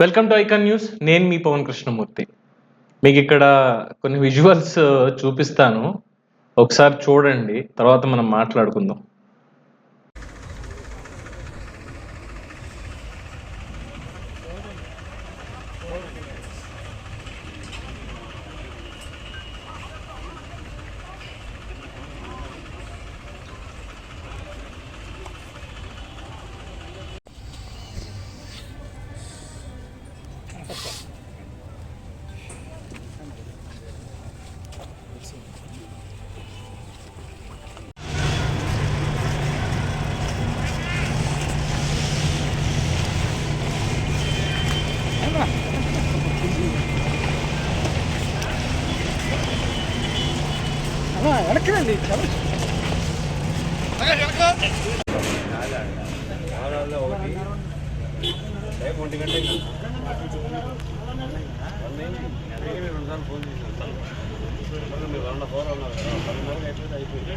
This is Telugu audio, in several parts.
వెల్కమ్ టు ఐకాన్ న్యూస్ నేను మీ పవన్ కృష్ణమూర్తి. మీకు ఇక్కడ కొన్ని విజువల్స్ uh, చూపిస్తాను. ఒకసారి చూడండి తర్వాత మనం మాట్లాడుకుందాం. వెనక్కిరండి ఒంటి గంట ఫోన్ చేసి మీరు వంద ఫోన్ ఉన్నారు కదా పదిన్నరకు అయిపోతే అయిపోయింది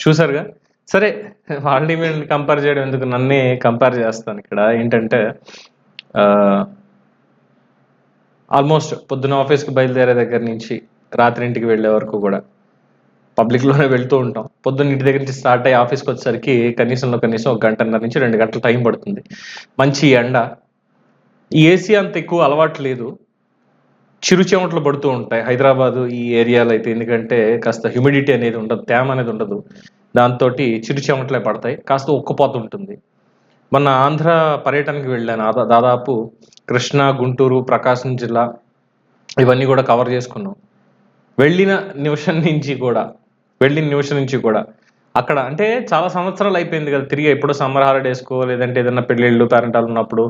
చూసారుగా సరే వాళ్ళని వీళ్ళని కంపేర్ చేయడం ఎందుకు? నన్నే కంపేర్ చేస్తాను ఇక్కడ. ఏంటంటే ఆల్మోస్ట్ పొద్దున ఆఫీస్కి బయలుదేరే దగ్గర నుంచి రాత్రి ఇంటికి వెళ్ళే వరకు కూడా పబ్లిక్లోనే వెళ్తూ ఉంటాం. పొద్దున్న ఇంటి దగ్గర నుంచి స్టార్ట్ అయ్యి ఆఫీస్కి వచ్చేసరికి కనీసంలో కనీసం ఒక గంటన్నర నుంచి రెండు గంటల టైం పడుతుంది. మంచి ఎండ. ఈ ఏసీ అంత ఎక్కువ అలవాటు లేదు. చిరుచెమటలు పడుతూ ఉంటాయి. హైదరాబాదు ఈ ఏరియాలో అయితే ఎందుకంటే కాస్త హ్యూమిడిటీ అనేది ఉండదు తేమ అనేది ఉండదు. దాంతో చిరు చెమటలే పడతాయి. కాస్త ఉక్కపోత ఉంటుంది. మొన్న ఆంధ్ర పర్యటనకి వెళ్ళాను. దాదాపు కృష్ణా గుంటూరు ప్రకాశం జిల్లా ఇవన్నీ కూడా కవర్ చేసుకున్నాం. వెళ్ళిన నిమిషం నుంచి కూడా వెళ్ళిన నిమిషం నుంచి కూడా అక్కడ అంటే చాలా సంవత్సరాలు అయిపోయింది కదా. తిరిగి ఎప్పుడో సమ్మర్ హాలిడేస్కో లేదంటే ఏదైనా పెళ్ళిళ్ళు పేరెంటాలు ఉన్నప్పుడు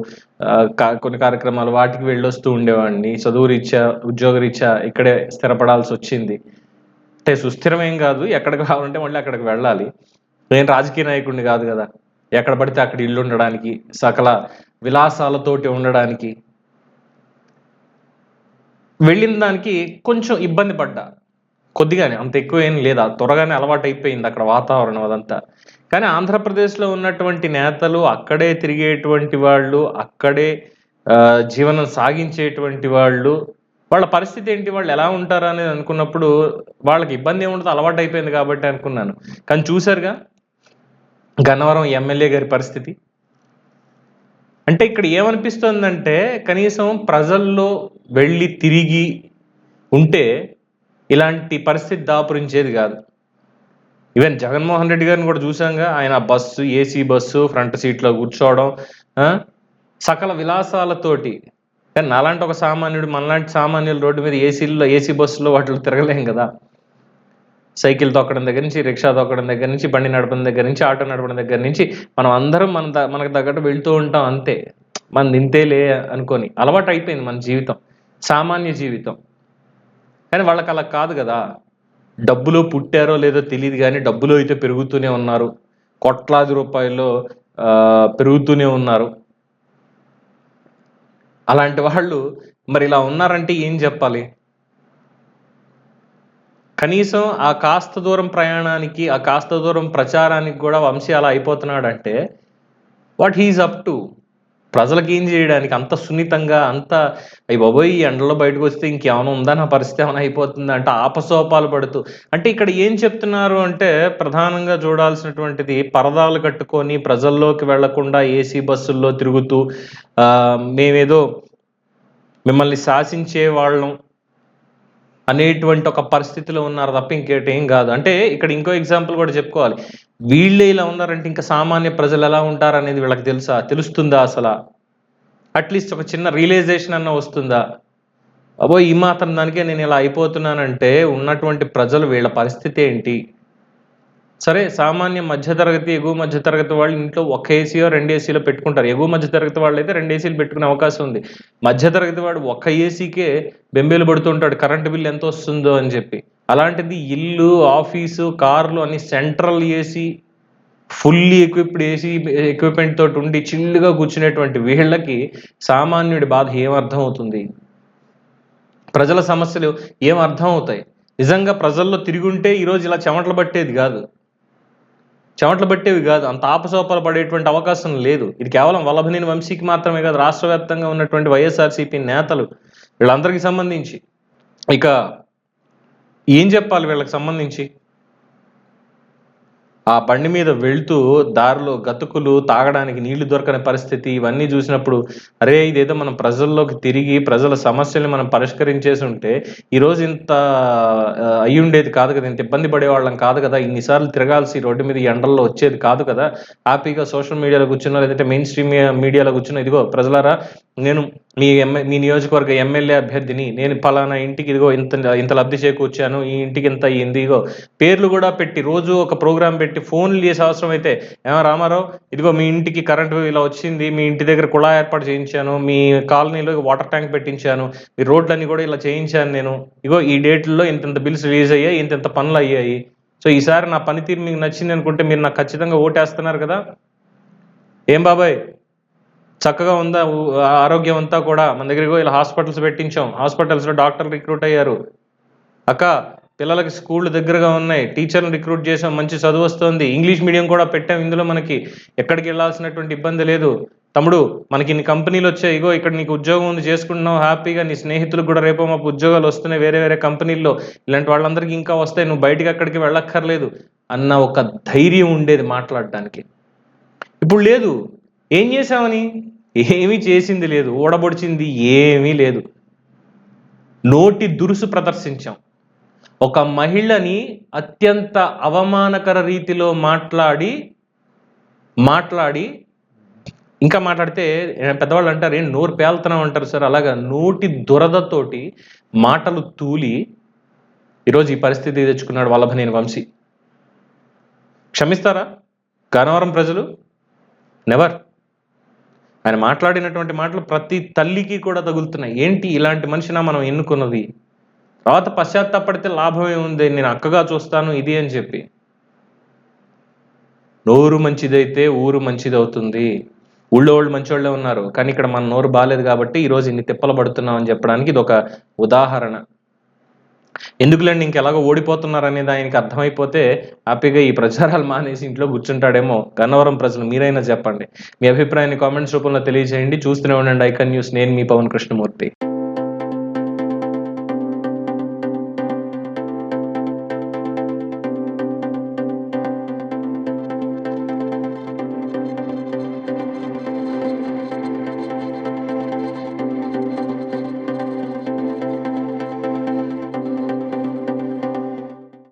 కొన్ని కార్యక్రమాలు వాటికి వెళ్ళొస్తూ ఉండేవాడిని. చదువు రీత్యా ఉద్యోగ రీత్యా ఇక్కడే స్థిరపడాల్సి వచ్చింది. అంటే సుస్థిరమేం కాదు ఎక్కడికి కావాలంటే మళ్ళీ అక్కడికి వెళ్ళాలి. నేను రాజకీయ నాయకుడిని కాదు కదా. ఎక్కడ పడితే అక్కడ ఇల్లు ఉండడానికి సకల విలాసాలతోటి ఉండడానికి. వెళ్ళిన దానికి కొంచెం ఇబ్బంది పడ్డా. కొద్దిగానే అంత ఎక్కువ ఏం లేదా. త్వరగానే అలవాటు అయిపోయింది అక్కడ వాతావరణం అదంతా. కానీ ఆంధ్రప్రదేశ్లో ఉన్నటువంటి నేతలు అక్కడే తిరిగేటువంటి వాళ్ళు అక్కడే జీవనం సాగించేటువంటి వాళ్ళు వాళ్ళ పరిస్థితి ఏంటి? వాళ్ళు ఎలా ఉంటారు అనేది అనుకున్నప్పుడు వాళ్ళకి ఇబ్బంది ఏముండదు అలవాటు అయిపోయింది కాబట్టి అనుకున్నాను. కానీ చూసారుగా గన్నవరం ఎమ్మెల్యే గారి పరిస్థితి. అంటే ఇక్కడ ఏమనిపిస్తుందంటే కనీసం ప్రజల్లో వెళ్ళి తిరిగి ఉంటే ఇలాంటి పరిస్థితి దాపురించేది కాదు. ఈవెన్ జగన్మోహన్ రెడ్డి గారిని కూడా చూసాంగా ఆయన బస్సు ఏసీ బస్సు ఫ్రంట్ సీట్లో కూర్చోవడం సకల విలాసాలతోటి కానీ నాలాంటి ఒక సామాన్యుడు మనలాంటి సామాన్యులు రోడ్డు మీద ఏసీల్లో ఏసీ బస్సులో వాటిలో తిరగలేం కదా. సైకిల్ తొక్కడం దగ్గర నుంచి రిక్షా తొక్కడం దగ్గర నుంచి బండి నడపడం దగ్గర నుంచి ఆటో నడపడం దగ్గర నుంచి మనం అందరం మన ద- మనకు తగ్గట్టు వెళ్తూ ఉంటాం అంతే. మనం ఇంతేలే అనుకొని. అలవాటు అయిపోయింది మన జీవితం. సామాన్య జీవితం. కానీ వాళ్ళకి అలా కాదు కదా. డబ్బులో పుట్టారో లేదో తెలియదు కానీ డబ్బులో అయితే పెరుగుతూనే ఉన్నారు. కోట్లాది రూపాయల్లో పెరుగుతూనే ఉన్నారు. అలాంటి వాళ్ళు మరి ఇలా ఉన్నారంటే ఏం చెప్పాలి? కనీసం ఆ కాస్త దూరం ప్రయాణానికి ఆ కాస్త దూరం ప్రచారానికి కూడా వంశీ అలా అయిపోతున్నాడంటే what he is up to ప్రజలకు ఏం చేయడానికి అంత సున్నితంగా అంత అయ్యి బాబోయ్ ఈ ఎండలో బయటకు వస్తే ఇంకేమైనా ఉందా? నా పరిస్థితి ఏమైనా అయిపోతుందా? అంటే ఆపసోపాలు పడుతూ. అంటే ఇక్కడ ఏం చెప్తున్నారు అంటే ప్రధానంగా చూడాల్సినటువంటిది పరదాలు కట్టుకొని ప్రజల్లోకి వెళ్ళకుండా ఏసీ బస్సుల్లో తిరుగుతూ మేమేదో మిమ్మల్ని శాసించే వాళ్ళం. అనేటువంటి ఒక పరిస్థితిలో ఉన్నారు తప్ప ఇంకేటి ఏం కాదు. అంటే ఇక్కడ ఇంకో ఎగ్జాంపుల్ కూడా చెప్పుకోవాలి. వీళ్ళే ఇలా ఉన్నారంటే ఇంకా సామాన్య ప్రజలు ఎలా ఉంటారు అనేది వీళ్ళకి తెలుసా? తెలుస్తుందా అసలు? అట్లీస్ట్ ఒక చిన్న రియలైజేషన్ అన్న వస్తుందా? అబో ఈ మాత్రం దానికే నేను ఇలా అయిపోతున్నానంటే ఉన్నటువంటి ప్రజలు వీళ్ళ పరిస్థితి ఏంటి? సరే సామాన్య మధ్యతరగతి ఎగువ మధ్యతరగతి వాళ్ళు ఇంట్లో ఒక ఏసీయో రెండు ఏసీలో పెట్టుకుంటారు. ఎగువ మధ్యతరగతి వాళ్ళు అయితే రెండు ఏసీలు పెట్టుకునే అవకాశం ఉంది. మధ్యతరగతి వాడు ఒక ఏసీకే బెంబేలు పడుతుంటాడు కరెంటు బిల్ ఎంత వస్తుందో అని చెప్పి. అలాంటిది ఇల్లు ఆఫీసు కార్లు అన్ని central AC fully equipped AC equipment తోటి ఉండి చిల్లుగా కూర్చునేటువంటి వీళ్ళకి సామాన్యుడి బాధ ఏం అవుతుంది? ప్రజల సమస్యలు ఏం అర్థం అవుతాయి? నిజంగా ప్రజల్లో తిరుగుంటే ఈరోజు ఇలా చెమటలు పట్టేది కాదు. చెమట్లు పట్టేవి కాదు. అంత ఆపసోపాలు పడేటువంటి అవకాశం లేదు. ఇది కేవలం వల్లభనేని వంశీకి మాత్రమే కాదు రాష్ట్ర వ్యాప్తంగా ఉన్నటువంటి వైఎస్ఆర్సీపీ నేతలు వీళ్ళందరికీ సంబంధించి. ఇక ఏం చెప్పాలి వీళ్ళకి సంబంధించి? ఆ బండి మీద వెళ్తూ దారిలో గతుకులు తాగడానికి నీళ్ళు దొరకని పరిస్థితి ఇవన్నీ చూసినప్పుడు అరే ఇదేదో మనం ప్రజల్లోకి తిరిగి ప్రజల సమస్యల్ని మనం పరిష్కరించేసి ఉంటే ఈరోజు ఇంత అయ్యుండేది అయి ఉండేది కాదు కదా ఇంత ఇబ్బంది పడేవాళ్ళం కాదు కదా ఇన్నిసార్లు తిరగాల్సి రోడ్డు మీద ఎండల్లో వచ్చేది కాదు కదా హ్యాపీగా సోషల్ మీడియాలో కూర్చున్నా లేదంటే మెయిన్ స్ట్రీమ్ మీడియాలో కూర్చున్నా ఇదిగో ప్రజలారా నేను మీ ఎమ్మె మీ నియోజకవర్గ ఎమ్మెల్యే అభ్యర్థిని నేను పలానా ఇంటికి ఇదిగో ఇంత ఇంత లబ్ధి చేకూర్చాను ఈ ఇంటికి ఇంత అయ్యింది ఇదిగో పేర్లు కూడా పెట్టి రోజు ఒక ప్రోగ్రామ్ పెట్టి ఫోన్లు చేసే అవసరం అయితే ఏమో రామారావు? ఇదిగో మీ ఇంటికి కరెంటు ఇలా వచ్చింది మీ ఇంటి దగ్గర కుళా ఏర్పాటు చేయించాను మీ కాలనీలో వాటర్ ట్యాంక్ పెట్టించాను మీ రోడ్లన్నీ కూడా ఇలా చేయించాను నేను. ఇగో ఈ డేట్లో ఇంత ఇంత బిల్స్ రిలీజ్ అయ్యాయి ఇంత ఇంత పనులు అయ్యాయి. సో ఈసారి నా పనితీరు మీకు నచ్చింది అనుకుంటే మీరు నాకు ఖచ్చితంగా ఓటేస్తున్నారు కదా? ఏం బాబాయ్? చక్కగా ఉందా? ఆరోగ్యం అంతా కూడా? మన దగ్గరికి ఇలా హాస్పిటల్స్ పెట్టించాం. హాస్పిటల్స్లో డాక్టర్లు రిక్రూట్ అయ్యారు. అక్క పిల్లలకి స్కూళ్ళు దగ్గరగా ఉన్నాయి. టీచర్ని రిక్రూట్ చేసాం మంచి చదువు వస్తుంది. ఇంగ్లీష్ మీడియం కూడా పెట్టాం. ఇందులో మనకి ఎక్కడికి వెళ్ళాల్సినటువంటి ఇబ్బంది లేదు. తమ్ముడు మనకి ఇన్ని కంపెనీలు వచ్చాయి. ఇగో ఇక్కడ నీకు ఉద్యోగం ఉంది చేసుకుంటున్నావు హ్యాపీగా. నీ స్నేహితులకు కూడా రేపో మాకు ఉద్యోగాలు వస్తున్నాయి వేరే వేరే కంపెనీల్లో. ఇలాంటి వాళ్ళందరికీ ఇంకా వస్తాయి. నువ్వు బయటికి అక్కడికి వెళ్ళక్కర్లేదు అన్న ఒక ధైర్యం ఉండేది మాట్లాడడానికి ఇప్పుడు లేదు. ఏం చేసామని ఏమీ చేసింది లేదు. ఓడబొడిచింది ఏమీ లేదు. నోటి దురుసు ప్రదర్శించాం. ఒక మహిళని అత్యంత అవమానకర రీతిలో మాట్లాడి మాట్లాడి ఇంకా మాట్లాడితే పెద్దవాళ్ళు అంటారు ఏం నోరు పేలుతున్నాం అంటారు సార్. అలాగా నోటి దురదతోటి మాటలు తూలి ఈరోజు ఈ పరిస్థితి తెచ్చుకున్నాడు వల్లభనేని వంశీ. క్షమిస్తారా? గన్నవరం ప్రజలు? నెవర్. ఆయన మాట్లాడినటువంటి మాటలు ప్రతి తల్లికి కూడా తగులుతున్నాయి. ఏంటి ఇలాంటి మనిషినా మనం ఎన్నుకున్నది? తర్వాత పశ్చాత్తాపడితే లాభం ఏముంది? నేను అక్కగా చూస్తాను ఇది అని చెప్పి. నోరు మంచిదైతే ఊరు మంచిది అవుతుంది ఊళ్ళో వాళ్ళు మంచోళ్ళే ఉన్నారు. కానీ ఇక్కడ మన నోరు బాగాలేదు కాబట్టి ఈరోజు ఇన్ని తిప్పలు పడుతున్నాం అని చెప్పడానికి ఇది ఒక ఉదాహరణ. ఎందుకులేండి ఇంకెలాగో ఓడిపోతున్నారు అనేది ఆయనకి అర్థమైపోతే హ్యాపీగా ఈ ప్రచారాలు మానేసి ఇంట్లో కూర్చుంటాడేమో గన్నవరం ప్రజలు మీరైనా చెప్పండి. మీ అభిప్రాయాన్ని కామెంట్స్ రూపంలో తెలియజేయండి. చూస్తూనే ఉండండి ఐకన్ న్యూస్. నేను మీ పవన్ కృష్ణమూర్తి.